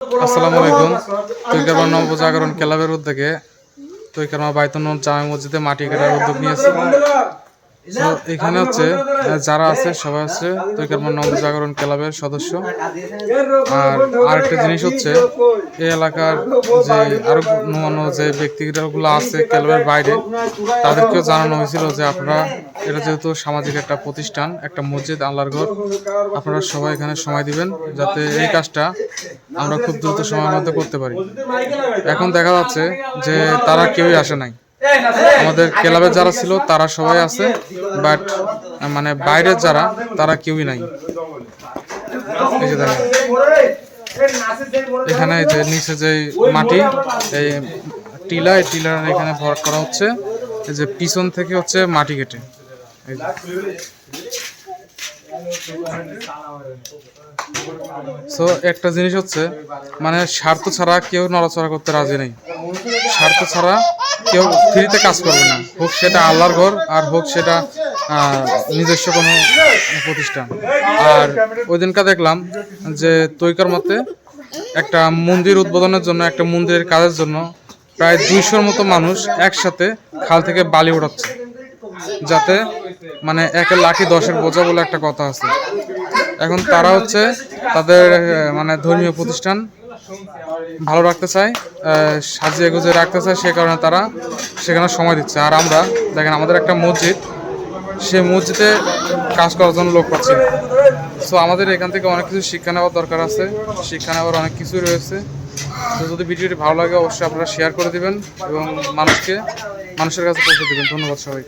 আসসালামু আলাইকুম। তৈকারমা নবজাগরণ ক্লাবের উদ্যোগে তৈকারমা বাইতন জামা মসজিদে মাটি কাটার উদ্যোগ নিয়েছে। এখানে হচ্ছে যারা আছে সবাই হচ্ছে তৈকারমা নবজাগরণ ক্লাবের সদস্য। আর আরেকটা জিনিস হচ্ছে এই এলাকার যে আরও অন্যান্য যে ব্যক্তিগুলো আছে ক্লাবের বাইরে তাদেরকেও জানানো হয়েছিল যে আপনারা এটা যেহেতু সামাজিক একটা প্রতিষ্ঠান একটা মসজিদ আল্লাহর ঘর আপনারা সবাই এখানে সময় দিবেন যাতে এই কাজটা আমরা খুব দ্রুত সময়ের মধ্যে করতে পারি। এখন দেখা যাচ্ছে যে তারা কেউই আসে নাই। আমাদের ক্লাবে যারা ছিল তারা সবাই আছে বাট মানে বাইরের যারা তারা কেউই নাই। এই যে দেখেন। এখানে এই যে নিচে যে মাটি এই টিলা এই টিলার এখানে ভর করা হচ্ছে। এই যে পিছন থেকে হচ্ছে মাটি কেটে। এই। সো একটা জিনিস হচ্ছে মানে স্বার্থ ছাড়া কেউ নড়াচড়া করতে রাজি নেই। স্বার্থ ছাড়া কেউ ফ্রিতে কাজ করবে না। হোক সেটা আল্লাহর ঘর, আর হোক সেটা নিজস্ব কোনো প্রতিষ্ঠান। আর ওই দিনকা দেখলাম যে তৈকার মতে একটা মন্দির উদ্বোধনের জন্য, একটা মন্দিরের কাজের জন্য প্রায় দুইশোর মতো মানুষ একসাথে খাল থেকে বালি ওঠাচ্ছে যাতে মানে একে লাখি দশের বোঝা বলে একটা কথা আছে। এখন তারা হচ্ছে তাদের মানে ধর্মীয় প্রতিষ্ঠান ভালো রাখতে চায় সাজিয়ে গুজিয়ে রাখতে চায়, সে কারণে তারা সেখানে সময় দিচ্ছে। আর আমরা, দেখেন আমাদের একটা মসজিদ সে মসজিদে কাজ করার জন্য লোক পাচ্ছি সো আমাদের এখান থেকে অনেক কিছু শিক্ষা নেওয়ার দরকার আছে, শিক্ষা নেওয়ার অনেক কিছুই রয়েছে। তো যদি ভিডিওটি ভালো লাগে, অবশ্যই আপনারা শেয়ার করে দিবেন এবং মানুষকে, মানুষের কাছে পৌঁছে দেবেন। ধন্যবাদ সবাইকে।